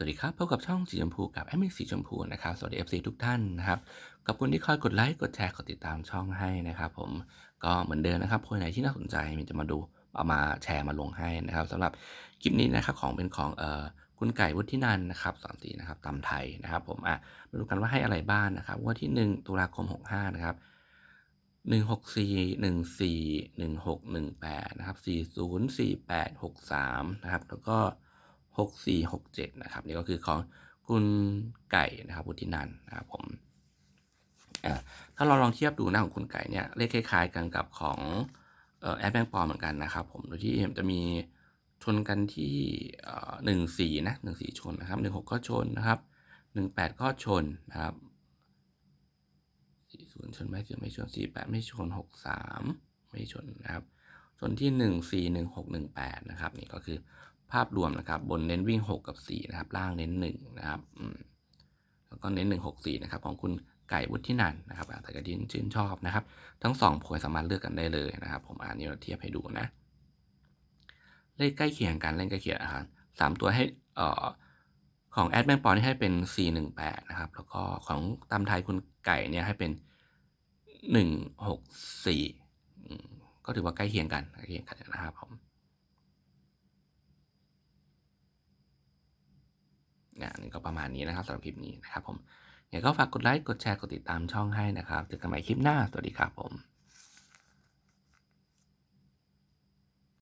สวัสดีครับพบกับช่องสีชมพูกับแอดมินสีชมพูนะครับสวัสดี FC ทุกท่านนะครับขอบคุณที่คอยกดไลค์กดแชร์กดติดตามช่องให้นะครับผมก็เหมือนเดิมนะครับคนไหนที่น่าสนใจมีจะมาดูเอามาแชร์มาลงให้นะครับสำหรับคลิปนี้นะครับของเป็นของเอ่อคุณไก่วุฒินันนะครับสอนสีนะครับตำไทยนะครับผมอะมาดูกันว่าให้อะไรบ้างนะครับวันที่ 1 ตุลาคม 65 นะครับหนึ่งหกสี่หนึ่งสี่หนึ่งหกหนึ่งแปดนะครับสี่ศูนย์สี่แปดหกสามนะครับแล้วก็ กสี่หกเจ็ดนะครับ นี่ก็คือของคุณไก่นะครับวุฒินันนะครับผมถ้าเราลองเทียบดูหนะของคุณไก่เนี่ยเลขคล้ายๆกันกับของออแอดแบงปอเหมือนกันนะครับผมโดยที่จะมีชนกันที่หนึ่งสี่นะหนึ่งสี่ชนนะครับหนึ่งหกก็ชนนะครับหนึ่งแปดก็ชนนะครับสี่ศูนย์ชนไม่ชนไม่ชนสี่แปดไม่ชนหกสามไม่ชนนะครับชนที่หนึ่งสี่หนึ่งหกหนึ่งแปดนะครับนี่ก็คือ ภาพรวมนะครับ บนเน้นวิ่งหกกับสี่นะครับ ล่างเน้นหนึ่งนะครับแล้วก็เน้นหนึ่งหกสี่นะครับ ของคุณไก่วุฒินันนะครับอาแต่กระดินชื่นชอบนะครับ ทั้งสองผลสามารถเลือกกันได้เลยนะครับ ผมอ่านนี้เราเทียบให้ดูนะ เลขใกล้เคียงกันเลขใกล้เคียงอาหารสามตัวให้เอ่อของแอดแมงปอนี่ให้เป็น 418 นะครับ แล้วก็ของตามไทยคุณไก่เนี่ยให้เป็น 164ก็ถือว่าใกล้เคียงกันใกล้เคียงกันนะครับผม นี่ยนี่ก็ประมาณนี้นะครับสำหรับคลิปนี้นะครับผมอย่างก็ฝากกดไลค์กดแชร์กดติดตามช่องให้นะครับเจอกันใหม่คลิปหน้าสวัสดีครับผม